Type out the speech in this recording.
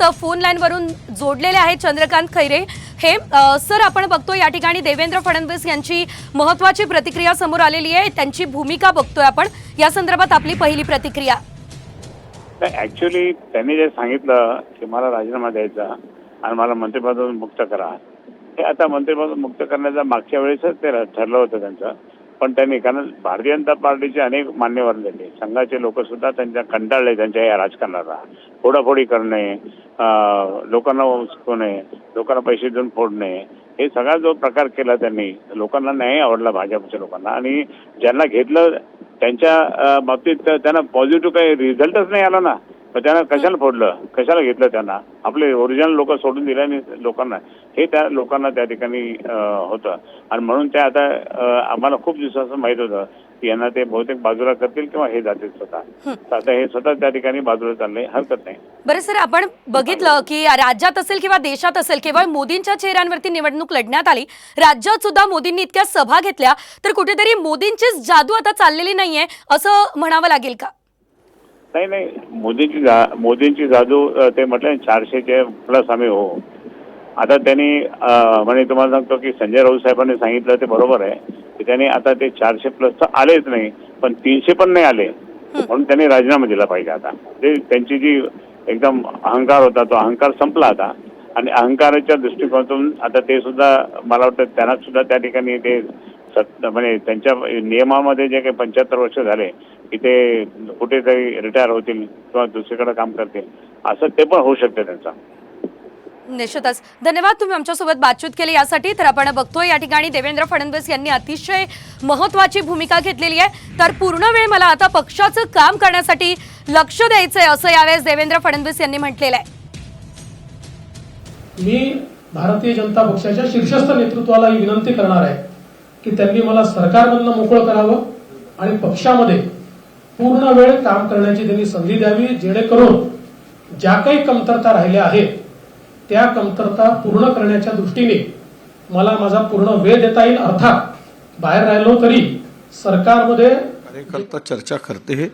आपल्यासोबत फोन लाईनवरून जोडलेले आहेत चंद्रकांत खैरे. हे सर आपण बघतो या ठिकाणी देवेंद्र फडणवीस यांची महत्वाची प्रतिक्रिया समोर आलेली आहे. त्यांची भूमिका बघतोय आपण. या संदर्भात आपली पहिली प्रतिक्रिया. ऍक्च्युली त्यांनी जे सांगितलं की मला राजीनामा द्यायचा आणि मला मंत्रिपदातून मुक्त करा. हे आता मंत्रिपदातून मुक्त करण्याचा मागच्या वेळेसच ते ठरलं होतं त्यांचं. पण त्यांनी कारण भारतीय जनता पार्टीचे अनेक मान्यवर झाले संघाचे लोक सुद्धा त्यांच्या कंटाळले त्यांच्या या राजकारणाला. फोडाफोडी करणे लोकांना उचकवणे लोकांना पैसे देऊन फोडणे हे सगळा जो प्रकार केला त्यांनी लोकांना नाही आवडला भाजपच्या लोकांना. आणि ज्यांना घेतलं त्यांच्या बाबतीत त्यांना पॉझिटिव्ह काही रिझल्टच नाही आला ना. मग त्यांना कशाला फोडलं? कशाला घेतलं त्यांना? आपले ओरिजिनल लोक सोडून दिले आणि लोकांना. हे त्या लोकांना त्या ठिकाणी होतं. आणि म्हणून ते आता आम्हाला खूप दिवसाचं माहीत होतं की यांना ते बहुतेक बाजूला करतील किंवा हे जातील स्वतः. तर आता हे स्वतः त्या ठिकाणी बाजूला चालले हरकत नाही. बरं सर आपण बघितलं की राज्यात असेल किंवा देशात असेल केवळ मोदींच्या चेहऱ्यांवरती निवडणूक लढण्यात आली. राज्यात सुद्धा मोदींनी इतक्या सभा घेतल्या तर कुठेतरी मोदींचीच जादू आता चाललेली नाहीये असं म्हणावं लागेल का? नाही नाही. मोदींची जा मोदींची जादू ते म्हटलं चारशेचे प्लस आम्ही हो. आता त्यांनी म्हणजे तुम्हाला सांगतो की संजय राऊत साहेबांनी सांगितलं ते बरोबर आहे. की त्यांनी आता ते चारशे प्लस तर आलेच नाही पण तीनशे पण नाही आले. म्हणून त्यांनी राजीनामा दिला पाहिजे आता. ते त्यांची जी एकदम अहंकार होता तो अहंकार संपला आता. आणि अहंकाराच्या दृष्टिकोनातून आता ते सुद्धा मला वाटतं त्यांना सुद्धा त्या ठिकाणी ते सत म्हणजे त्यांच्या नियमामध्ये जे काही पंच्याहत्तर वर्ष झाले ते कुठेतरी रिटायर होतील किंवा दुसरीकडे काम करतील असं ते पण होऊ शकतं त्यांचं. निश्चितच. धन्यवाद तुम्ही आमच्यासोबत बातचीत केली यासाठी. तर आपण बघतोय या ठिकाणी देवेंद्र फडणवीस यांनी अतिशय महत्वाची भूमिका घेतलेली आहे. तर पूर्ण वेळ मला आता पक्षाचं काम करण्यासाठी लक्ष द्यायचंय असं यावेळेस देवेंद्र फडणवीस यांनी म्हटलेलं आहे. मी भारतीय जनता पक्षाच्या शीर्षस्थ नेतृत्वाला ही विनंती करणार आहे की त्यांनी मला सरकारमधनं मोकळं करावं आणि पक्षामध्ये पूर्ण वेळ काम करण्याची त्यांनी संधी द्यावी जेणेकरून ज्या काही कमतरता राहिल्या आहेत त्या कमतरता पूर्ण करण्याच्या दृष्टीने मला माझा पूर्ण वेळ देता येईल. अर्थात बाहेर राहिलो तरी सरकारमध्ये चर्चा करते.